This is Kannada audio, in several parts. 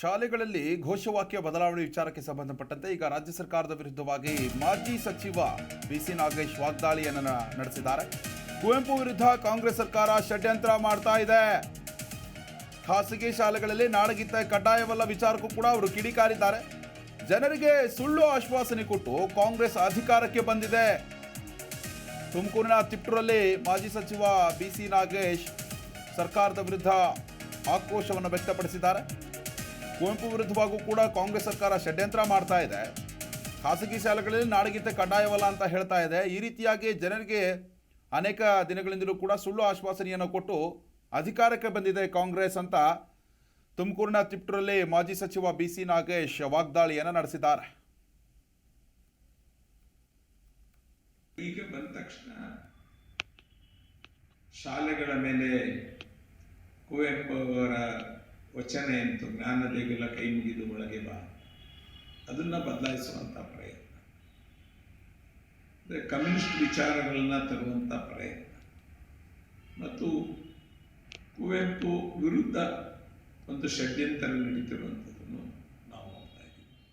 ಶಾಲೆಗಳಲ್ಲಿ ಘೋಷವಾಕ್ಯ ಬದಲಾವಣೆ ವಿಚಾರಕ್ಕೆ ಸಂಬಂಧಪಟ್ಟಂತೆ ಈಗ ರಾಜ್ಯ ಸರ್ಕಾರದ ವಿರುದ್ಧವಾಗಿ ಮಾಜಿ ಸಚಿವ ಬಿಸಿ ನಾಗೇಶ್ ವಾಗ್ದಾಳಿಯನ್ನು ನಡೆಸಿದ್ದಾರೆ. ಕುವೆಂಪು ವಿರುದ್ಧ ಕಾಂಗ್ರೆಸ್ ಸರ್ಕಾರ ಷಡ್ಯಂತ್ರ ಮಾಡ್ತಾ ಇದೆ. ಖಾಸಗಿ ಶಾಲೆಗಳಲ್ಲಿ ನಾಡಗೀತೆ ಕಡ್ಡಾಯವಲ್ಲ ವಿಚಾರಕ್ಕೂ ಕೂಡ ಅವರು ಕಿಡಿಕಾರಿದ್ದಾರೆ. ಜನರಿಗೆ ಸುಳ್ಳು ಆಶ್ವಾಸನೆ ಕೊಟ್ಟು ಕಾಂಗ್ರೆಸ್ ಅಧಿಕಾರಕ್ಕೆ ಬಂದಿದೆ. ತುಮಕೂರಿನ ತಿಪ್ಟೂರಲ್ಲಿ ಮಾಜಿ ಸಚಿವ ಬಿ ಸಿ ನಾಗೇಶ್ ಸರ್ಕಾರದ ವಿರುದ್ಧ ಆಕ್ರೋಶವನ್ನು ವ್ಯಕ್ತಪಡಿಸಿದ್ದಾರೆ. ಕುವೆಂಪು ವಿರುದ್ಧವಾಗೂ ಕೂಡ ಕಾಂಗ್ರೆಸ್ ಸರ್ಕಾರ ಷಡ್ಯಂತ್ರ ಮಾಡ್ತಾ ಇದೆ. ಖಾಸಗಿ ಶಾಲೆಗಳಲ್ಲಿ ನಾಡಗೀತೆ ಕಡ್ಡಾಯವಲ್ಲ ಅಂತ ಹೇಳ್ತಾ ಇದೆ. ಈ ರೀತಿಯಾಗಿ ಜನರಿಗೆ ಅನೇಕ ದಿನಗಳಿಂದಲೂ ಕೂಡ ಸುಳ್ಳು ಆಶ್ವಾಸನೆಯನ್ನು ಕೊಟ್ಟು ಅಧಿಕಾರಕ್ಕೆ ಬಂದಿದೆ ಕಾಂಗ್ರೆಸ್ ಅಂತ ತುಮಕೂರಿನ ತಿಪ್ಟೂರಲ್ಲಿ ಮಾಜಿ ಸಚಿವ ಬಿ ಸಿ ನಾಗೇಶ್ ವಾಗ್ದಾಳಿಯನ್ನು ನಡೆಸಿದ್ದಾರೆ. ಬಂದ ತಕ್ಷಣ ಶಾಲೆಗಳ ಮೇಲೆ ಕುವೆಂಪು ಅವರ ವಚನ ಎಂತು ಜ್ಞಾನ ದೇಗುಲ ಕೈ ಮುಗಿದು ಒಳಗೆ ಬಾ. ಅದನ್ನು ಬದಲಾಯಿಸುವಂತ ಪ್ರಯತ್ನ. ಅಂದರೆ ಕಮ್ಯುನಿಸ್ಟ್ ವಿಚಾರಗಳನ್ನ ತರುವಂತ ಪ್ರಯತ್ನ. ಮತ್ತು ಕುವೆಂಪು ವಿರುದ್ಧ ಒಂದು ಷಡ್ಯಂತರ ನಡೀತಿರುವಂಥದ್ದನ್ನು ನಾವು ನೋಡ್ತಾ ಇದ್ದೀವಿ.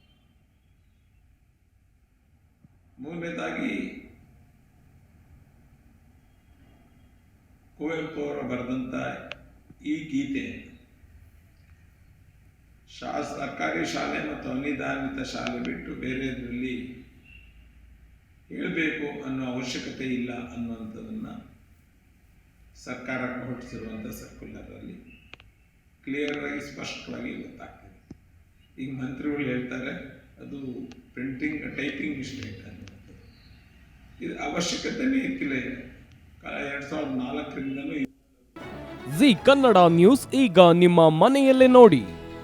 ಮೂರನೇದಾಗಿ, ಕುವೆಂಪು ಅವರ ಬರೆದಂಥ ಈ ಗೀತೆ ಶಾ ಸರ್ಕಾರಿ ಶಾಲೆ ಮತ್ತು ಅನುದಾನಿತ ಶಾಲೆ ಬಿಟ್ಟು ಬೇರೆದರಲ್ಲಿ ಹೇಳಬೇಕು ಅನ್ನೋ ಅವಶ್ಯಕತೆ ಇಲ್ಲ ಅನ್ನುವಂಥದ್ದನ್ನು ಸರ್ಕಾರ ಹೊರಡಿಸಿರುವಂಥ ಸರ್ಕ್ಯುಲರಲ್ಲಿ ಕ್ಲಿಯರಾಗಿ ಸ್ಪಷ್ಟವಾಗಿ ಗೊತ್ತಾಗ್ತದೆ. ಈಗ ಮಂತ್ರಿಗಳು ಹೇಳ್ತಾರೆ, ಅದು ಪ್ರಿಂಟಿಂಗ್ ಟೈಪಿಂಗ್ ಮಿಸ್ಟೇಕ್ ಅನ್ನುವಂಥದ್ದು. ಇದು ಅವಶ್ಯಕತೆನೇ ಇರ್ತಿಲ್ಲ ಎರಡು ಸಾವಿರದ ನಾಲ್ಕರಿಂದಲೂ ಜಿ ಕನ್ನಡ ನ್ಯೂಸ್ ಈಗ ನಿಮ್ಮ ಮನೆಯಲ್ಲೇ ನೋಡಿ.